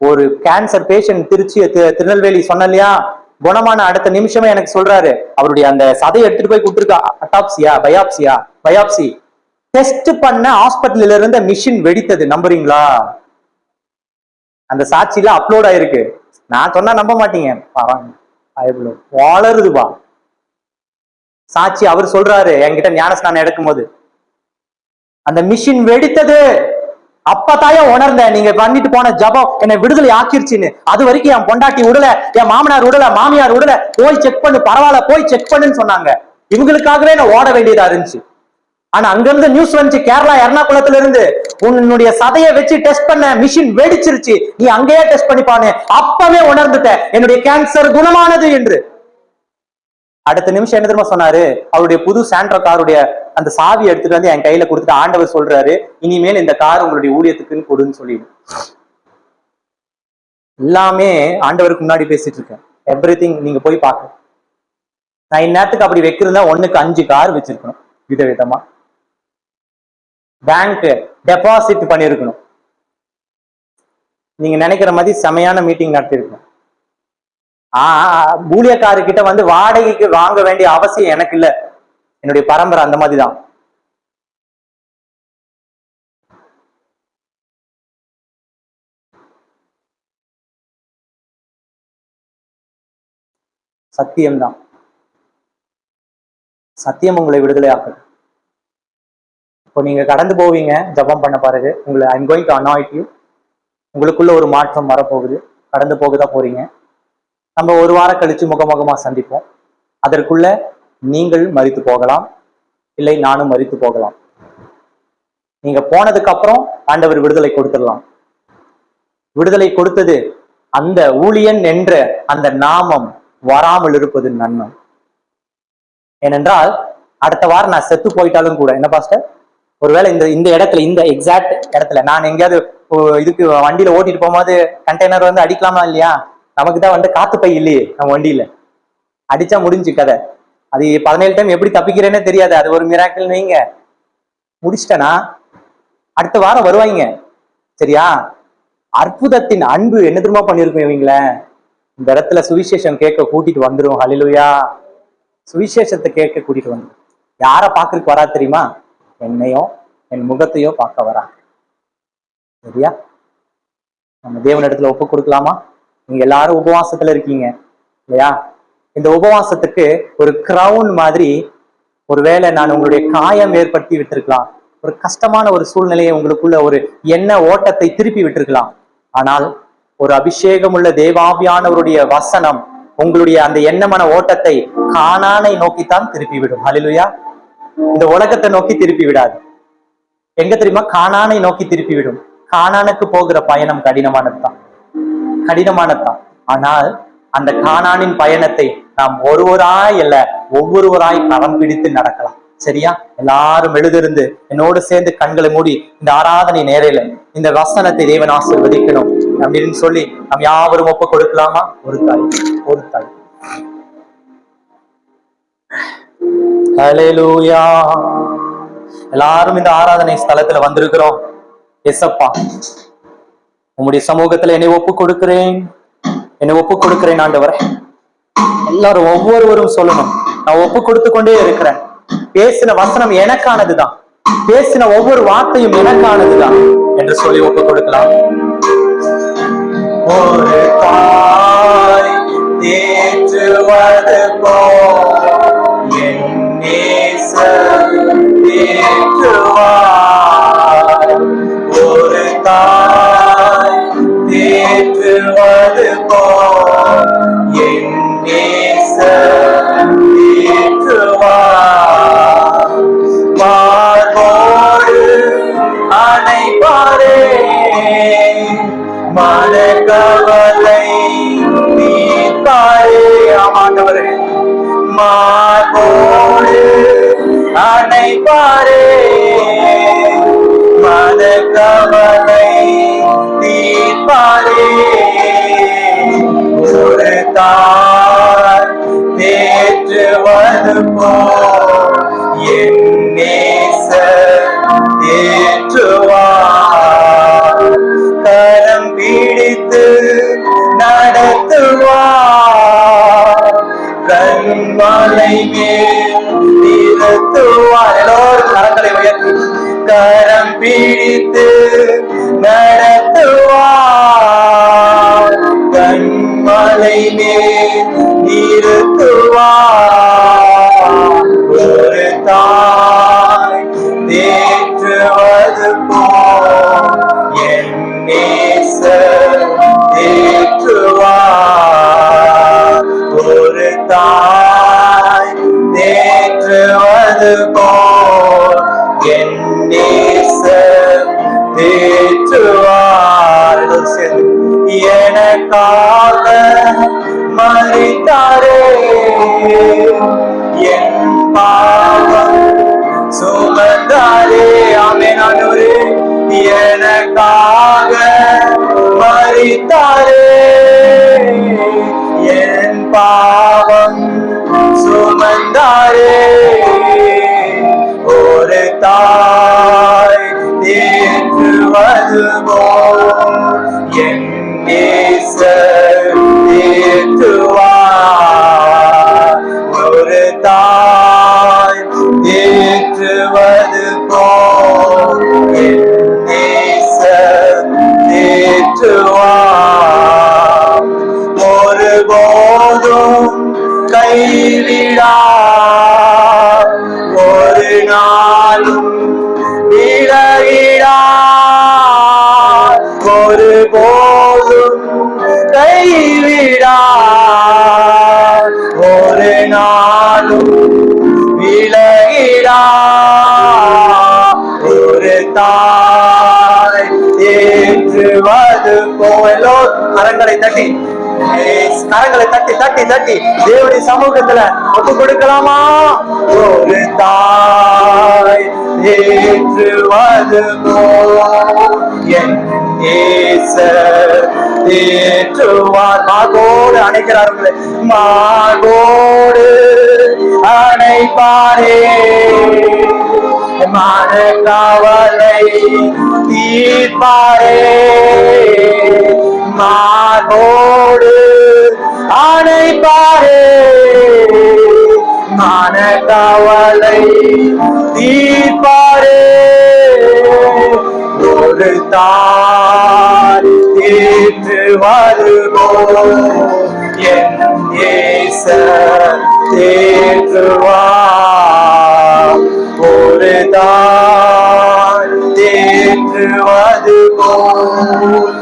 ஒரு cancer patient Trichy Tirunelveli சொன்ன இல்லையா குணமான அடுத்த நிமிஷமே எனக்கு சொல்றாரு. அவருடைய அந்த சதையை எடுத்துட்டு போய் கொடுத்துருக்கா. அட்டாப்சியா? பயாப்சியா? பயாப்சி. டெஸ்ட் பண்ண ஹாஸ்பிட்டல்ல இருந்த மிஷின் வெடித்தது. நம்புறீங்களா? அந்த சாட்சியில அப்லோட் ஆயிருக்கு. நான் சொன்னா நம்ப மாட்டீங்க. பரவாயில்ல. பயப்பட சாட்சி அவர் சொல்றாரு. என்கிட்ட ஞானஸ்நானம் எடுக்கும்போது. அந்த மிஷின் வெடித்தது. அப்பதாயே உணர்ந்தேன். நீங்க பண்ணிட்டு போன ஜபம் என்னை விடுதலை ஆக்கிருச்சுன்னு. அது வரைக்கும் என் பொண்டாட்டி விடல என் மாமனார் விடல மாமியார் விடல போய் செக் பண்ணு பரவாயில்ல போய் செக் பண்ணுன்னு சொன்னாங்க. இவங்களுக்காகவே நான் ஓட வேண்டியதா இருந்துச்சு. ஆனா அங்கிருந்து நியூஸ் வந்துச்சு கேரளா எர்ணாகுளத்துல இருந்து உன்னுடைய சதையை வச்சு டெஸ்ட் பண்ண மிஷின் வெடிச்சிருச்சு. நீ அங்கேயே டெஸ்ட் பண்ணிப்பானு அப்பவே உணர்ந்துட்டேன். என்னுடைய கேன்சர் குணமானது என்று. அடுத்த நிமிஷம் என்ன தெரியுமா சொன்னாரு? அவருடைய புது சாண்ட்ரோ காருடைய அந்த சாவி எடுத்துட்டு வந்து என் கையில கொடுத்துட்டு ஆண்டவர் சொல்றாரு இனிமேல் இந்த கார் உங்களுடைய ஊழியத்துக்குன்னு கொடுன்னு சொல்லிடு. எல்லாமே ஆண்டவருக்கு முன்னாடி பேசிட்டு இருக்கேன். எவ்ரி நீங்க போய் பார்க்க நான் இந்நேரத்துக்கு அப்படி வைக்கிறதா ஒண்ணுக்கு அஞ்சு கார் வச்சிருக்கணும் விதவிதமா. பேங்க் டெபாசிட் பண்ணிருக்கணும். நீங்க நினைக்கிற மாதிரி செமையான மீட்டிங் நடத்திருக்கணும். ஆஹ் ஊழியக்காரு கிட்ட வந்து வாடகைக்கு வாங்க வேண்டிய அவசியம் எனக்கு இல்லை. என்னுடைய பரம்பரை அந்த மாதிரி தான் சத்தியம்தான். சத்தியம் உங்களை விடுதலை ஆக்குது இப்போ நீங்க கடந்து போவீங்க ஜெபம் பண்ண பாருங்க உங்களை I'm going to anoint you உங்களுக்குள்ள ஒரு மாற்றம் வரப்போகுது. கடந்து போக தான் போறீங்க. நம்ம ஒரு வாரம் கழிச்சு முகமுகமா சந்திப்போம். அதற்குள்ள நீங்கள் மறித்து போகலாம். இல்லை நானும் மறித்து போகலாம். நீங்க போனதுக்கு அப்புறம் ஆண்டவர் விடுதலை கொடுத்துடலாம். விடுதலை கொடுத்தது அந்த ஊழியன் என்ற அந்த நாமம் வராமல் இருப்பது நன்மை. ஏனென்றால் அடுத்த வாரம் நான் செத்து போயிட்டாலும் கூட என்ன பாஸ்டர் ஒருவேளை இந்த இந்த இடத்துல இந்த எக்ஸாக்ட் இடத்துல நான் எங்கேயாவது இதுக்கு வண்டியில ஓட்டிட்டு போகும்போது கண்டெய்னர் வந்து அடிக்கலாமா இல்லையா? நமக்கு தான் வந்து காத்து பை இல்லையே நம்ம வண்டியில. அடிச்சா முடிஞ்சு கதை. அது பதினேழு டைம் எப்படி தப்பிக்கிறேன்னே தெரியாது. அது ஒரு மிராக்கிள் வைங்க முடிச்சிட்டேனா? அடுத்த வாரம் வருவாங்க சரியா? அற்புதத்தின் அன்பு என்ன திரும்ப பண்ணிருக்கும் இவங்கள? இந்த இடத்துல சுவிசேஷம் கேட்க கூட்டிட்டு வந்துடும் ஹலிலுயா சுவிசேஷத்தை கேட்க கூட்டிட்டு வந்துடும் யாரை பார்க்கறதுக்கு வரா தெரியுமா? என்னையோ என் முகத்தையோ பார்க்க வரா. சரியா? நம்ம தேவனிடத்துல ஒப்பு கொடுக்கலாமா? நீங்க எல்லாரும் உபவாசத்துல இருக்கீங்க. இல்லையா? இந்த உபவாசத்துக்கு ஒரு கிரவுன் மாதிரி ஒருவேளை நான் உங்களுடைய காயம் ஏற்படுத்தி விட்டிருக்கலாம். ஒரு கஷ்டமான ஒரு சூழ்நிலையை உங்களுக்குள்ள ஒரு எண்ண ஓட்டத்தை திருப்பி விட்டிருக்கலாம். ஆனால் ஒரு அபிஷேகம் உள்ள தேவாவியானவருடைய வசனம் உங்களுடைய அந்த எண்ணமான ஓட்டத்தை காணானை நோக்கித்தான் திருப்பி விடும் அலிலுயா இந்த உலகத்தை நோக்கி திருப்பி விடாது எங்க தெரியுமா? காணானை நோக்கி திருப்பி விடும் காணானுக்கு போகிற பயணம் கடினமானதுதான். கடினமானதுதான். ஆனால் அந்த காணானின் பயணத்தை நாம் ஒருவராய் அல்ல ஒவ்வொருவராய் கரம் பிடித்து நடக்கலாம். சரியா? எல்லாரும் எழுதிருந்து என்னோடு சேர்ந்து கண்களை மூடி இந்த ஆராதனை நேரையில இந்த வசனத்தை தேவன் ஆசிர்வதிக்கணும் அப்படின்னு சொல்லி நாம் யாவரும் ஒப்பு கொடுக்கலாமா? ஒரு தாய் ஒரு தாய். ஹalleluya எல்லாரும் இந்த ஆராதனை ஸ்தலத்துல வந்திருக்கிறோம். எசப்பா உங்களுடைய சமூகத்துல என்னை ஒப்பு கொடுக்கிறேன். என்னை ஒப்பு கொடுக்கிறேன் ஆண்டவரே. எல்லாரும் ஒவ்வொருவரும் சொல்லணும். நான் ஒப்பு கொடுத்து கொண்டே இருக்கிறேன். பேசின வசனம் எனக்கானதுதான். பேசின ஒவ்வொரு வார்த்தையும் எனக்கானதுதான். என்று சொல்லி ஒப்பு கொடுக்கலாம். ஒரு தாய் தேற்றுவது ஒரு தாய் தேற்றுவது மனக்கவலை நீத்தாரே ஆமாண்டவரே மார்போடு அணைப்பாரே. மனக்கவலை கரங்களை உயர்த்தி கரம் பிடித்து நடத்துவார் கண்மலை மேல் நிறுத்துவார் மறித்தாரே என் பாவம் சுமந்தாரே. ஆமே நானூரே எனக்காக மறித்தாரே என் பாவம் சுமந்தாரே. ஒரு தாய் தேற்றுவது போல் கைவிடா. ஒரு நாளும் விலகிடா. ஒரு போதும் கைவிடா. ஒரு நாளும் விலகிடா. ஒரு தாரை ஏற்றுவது போலோ. கரங்களை தட்டி. கரங்களை தட்டி தட்டி தட்டி தேவனுடைய சமூகத்துல ஒப்பு கொடுக்கலாமா? ஒரு தாய் ஏற்றுவது போல் என் நேசர். தேற்றுவார் மாகோடு அணைக்கிறார்களே மாகோடு அணைப்பாரே. மன காவலை தீர்ப்பாரே. மாகோடு அணைப்பாரே மான கவலை தீர்ப்பாரே. ஒரு தாய் தீர்த்து வருவோம் என் நேசர் தேற்றுவார் ஒரு தான் தேற்றுவது போல்